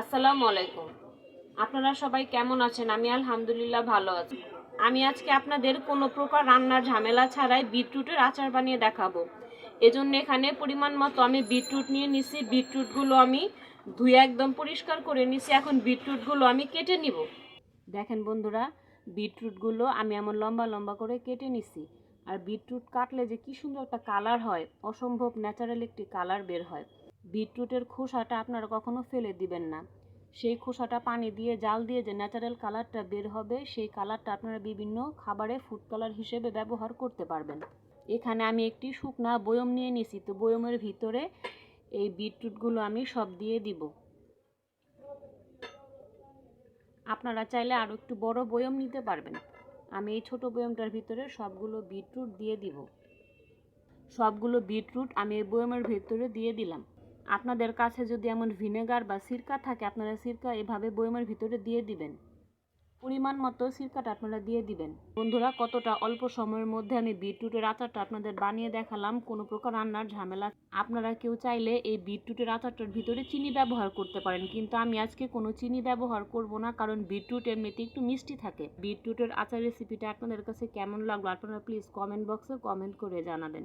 আসসালামু আলাইকুম। আপনারা সবাই কেমন আছেন? আমি আলহামদুলিল্লাহ ভালো আছি। আমি আজকে আপনাদের কোনো প্রকার রান্নার ঝামেলা ছাড়াই বিটরুটের আচার বানিয়ে দেখাবো। এজন্য এখানে পরিমাণ মতো আমি বিটরুট নিয়ে নিছি। বিটরুটগুলো আমি ধুয়ে একদম পরিষ্কার করে নিছি। এখন বিটরুটগুলো আমি কেটে নিব। দেখেন বন্ধুরা, বিটরুটগুলো আমি এমন লম্বা লম্বা করে কেটে নিছি। আর বিটরুট কাটলে যে কি সুন্দর একটা কালার হয়, অসম্ভব ন্যাচারাল একটি কালার বের হয়। বিটরুটের খোসাটা আপনারা কখনো ফেলে দিবেন না। সেই খোসাটা পানি দিয়ে, জাল দিয়ে যে ন্যাচারাল কালারটা বের হবে, সেই কালারটা আপনারা বিভিন্ন খাবারে ফুড কালার হিসেবে ব্যবহার করতে পারবেন। এখানে আমি একটি শুকনা বয়ম নিয়ে নিছি, তো বয়মের ভিতরে এই বিটরুটগুলো আমি সব দিয়ে দিব। আপনারা চাইলে আরও একটু বড় বয়ম নিতে পারবেন। আমি এই ছোট বয়মটার ভিতরে সবগুলো বিটরুট দিয়ে দিব। সবগুলো বিটরুট আমি এই বয়মের ভিতরে দিয়ে দিলাম। আপনাদের কাছে যদি এমন ভিনেগার বা সিরকা থাকে, আপনারা সিরকা এভাবে বয়মের ভিতরে দিয়ে দিবেন। পরিমাণ মতো সিরকাটা আপনারা দিয়ে দিবেন। বন্ধুরা, কতটা অল্প সময়ের মধ্যে আমি বিটরুটের আচারটা আপনাদের বানিয়ে দেখালাম, কোনো প্রকার রান্নার ঝামেলা। আপনারা কেউ চাইলে এই বিটরুটের আচারটার ভিতরে চিনি ব্যবহার করতে পারেন, কিন্তু আমি আজকে কোনো চিনি ব্যবহার করব না, কারণ বিটরুট এমনিতে একটু মিষ্টি থাকে। বিটরুটের আচার রেসিপিটা আপনাদের কাছে কেমন লাগল, আপনারা প্লিজ কমেন্ট বক্সে কমেন্ট করে জানাবেন।